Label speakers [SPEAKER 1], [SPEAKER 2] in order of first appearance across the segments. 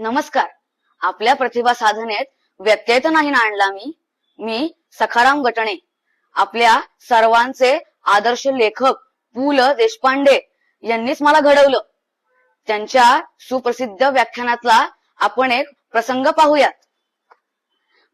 [SPEAKER 1] नमस्कार. आपल्या प्रतिभा साधनेत व्यत्यय तर नाही ना आणला मी? मी सखाराम गटणे आपल्या सर्वांचे आदर्श लेखक पु ल देशपांडे यांनीच मला घडवलं. त्यांच्या सुप्रसिद्ध व्याख्यानातला आपण एक प्रसंग पाहूयात.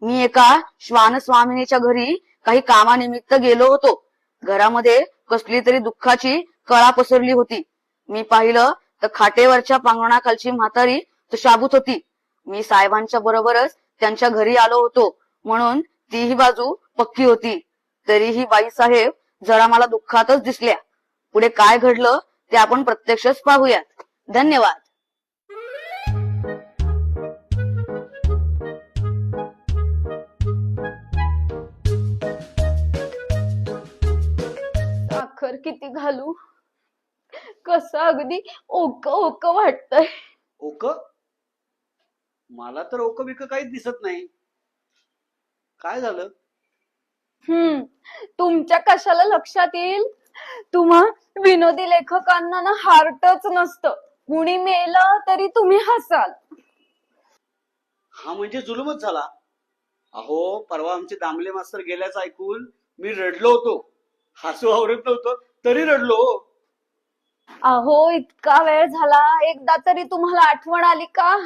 [SPEAKER 1] मी एका श्वान स्वामिनीच्या घरी काही कामानिमित्त गेलो होतो. घरामध्ये कसली तरी दुःखाची कळा पसरली होती. मी पाहिलं तर खाटेवरच्या पांगणाखालची म्हातारी शाबूत होती. मी साहेबांच्या बरोबरच त्यांच्या घरी आलो होतो. म्हणून तीही बाजू पक्की होती. तरीही बाई साहेब जरा मला दुःखातच दिसल्या. पुढे काय घडलं ते आपण प्रत्यक्षच पाहूयात. धन्यवाद.
[SPEAKER 2] साखर किती घालू? कसं अगदी ओक ओक वाटतंय.
[SPEAKER 3] ओक? मला तर ओक बिक काहीच दिसत नाही. काय झालं?
[SPEAKER 2] हम्म. तुमच्या कशाला लक्षात येईल? तुम्हा विनोदी लेखकांना ना हार्टच नसतं. कुणी मेलं तरी तुम्ही हसाल.
[SPEAKER 3] हा म्हणजे जुलूमच झाला. अहो परवा आमचे दामले मास्तर गेल्याचं ऐकून मी रडलो होतो. हसू आवरत नव्हतं तरी रडलो
[SPEAKER 2] अहो इतका वेळ झाला. एकदा तरी तुम्हाला आठवण आली का?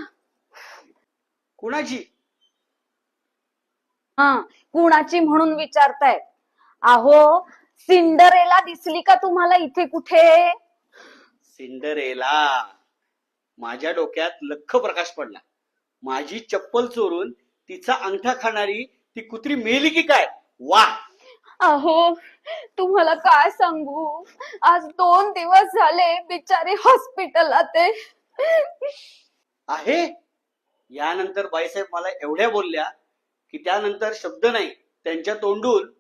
[SPEAKER 3] कुणाची?
[SPEAKER 2] हा कुणाची म्हणून विचारताय? अहो सिंडरेला दिसली का तुम्हाला इथे कुठे?
[SPEAKER 3] सिंडरेला? माझ्या डोक्यात लख प्रकाश पडला. माझी चप्पल चोरून तिचा अंगठा खाणारी ती कुत्री मेली की काय? वा!
[SPEAKER 2] अहो तुम्हाला काय सांगू? आज दोन दिवस झाले बिचारी हॉस्पिटलला ते.
[SPEAKER 3] आहे? यानंतर बाईसाहेब मला एवढ्या बोलल्या की त्यानंतर शब्द नाही त्यांच्या तोंडून